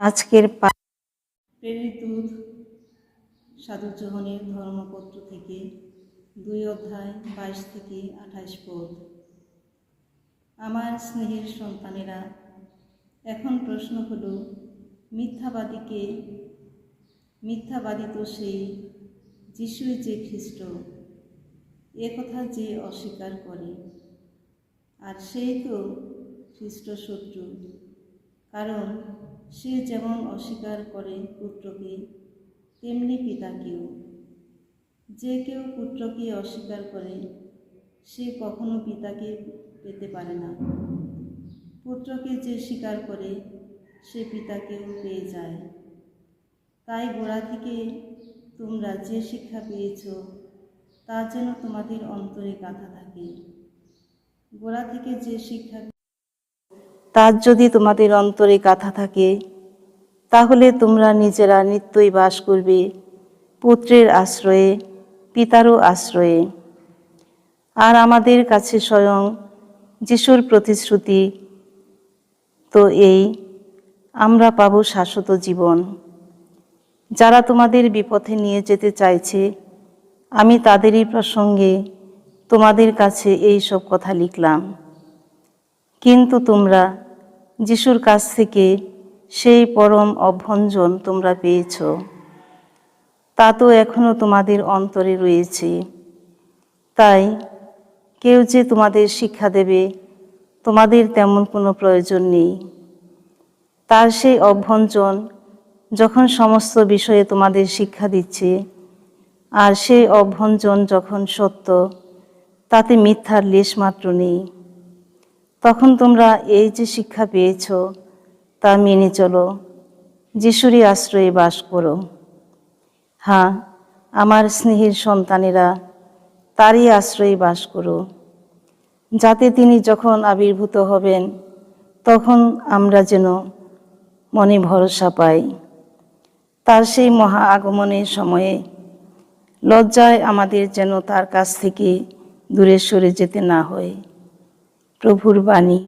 আজকের প্রেরিত সাধু চৌহানের ধর্মপত্র থেকে দুই অধ্যায় বাইশ থেকে আঠাইশ পদ। আমার স্নেহের সন্তানেরা, এখন প্রশ্ন হল, মিথ্যাবাদীকে মিথ্যাবাদী তো সেই যিশুই যে খ্রিস্ট কথা যে অস্বীকার করে। আর সেই তো খ্রিস্ট শত্রু কারণ সে যেমন অস্বীকার করে পুত্রকে, তেমনি পিতাকেও। যে কেউ পুত্রকে অস্বীকার করে, সে কখনো পিতাকে পেতে পারে না। পুত্রকে যে স্বীকার করে, সে পিতাকেও পেয়ে যায়। তাই গোড়া থেকে তোমরা যে শিক্ষা পেয়েছ, তা যেন তোমাদের অন্তরে গাঁথা থাকে। গোড়া থেকে যে শিক্ষা তার যদি তোমাদের অন্তরে গাথা থাকে, তাহলে তোমরা নিজেরা নিত্যই বাস করবে পুত্রের আশ্রয়ে, পিতারও আশ্রয়ে। আর আমাদের কাছে স্বয়ং যিশুর প্রতিশ্রুতি, তো এই, আমরা পাবো শাশ্বত জীবন। যারা তোমাদের বিপথে নিয়ে যেতে চাইছে, আমি তাদেরই প্রসঙ্গে তোমাদের কাছে এই সব কথা লিখলাম। কিন্তু তোমরা যিশুর কাছ থেকে সেই পরম অভ্যঞ্জন তোমরা পেয়েছ। তা তো এখনও তোমাদের অন্তরে রয়েছে। তাই কেউ যে তোমাদের শিক্ষা দেবে, তোমাদের তেমন কোনো প্রয়োজন নেই। তার সেই অভ্যঞ্জন যখন সমস্ত বিষয়ে তোমাদের শিক্ষা দিচ্ছে, আর সেই অভ্যঞ্জন যখন সত্য, তাতে মিথ্যার লেশমাত্র নেই। তখন তোমরা এই যে শিক্ষা পেয়েছ, তা মেনে চলো। যিশুরই আশ্রয়ে বাস করো। হ্যাঁ আমার স্নেহের সন্তানেরা, তারই আশ্রয়ে বাস করো। যাতে তিনি যখন আবির্ভূত হবেন, তখন আমরা যেন মনে ভরসা পাই। তার সেই মহা আগমনের সময়ে লজ্জায় আমাদের যেন তার কাছ থেকে দূরে সরে যেতে না হয়। প্রভুর বাণী।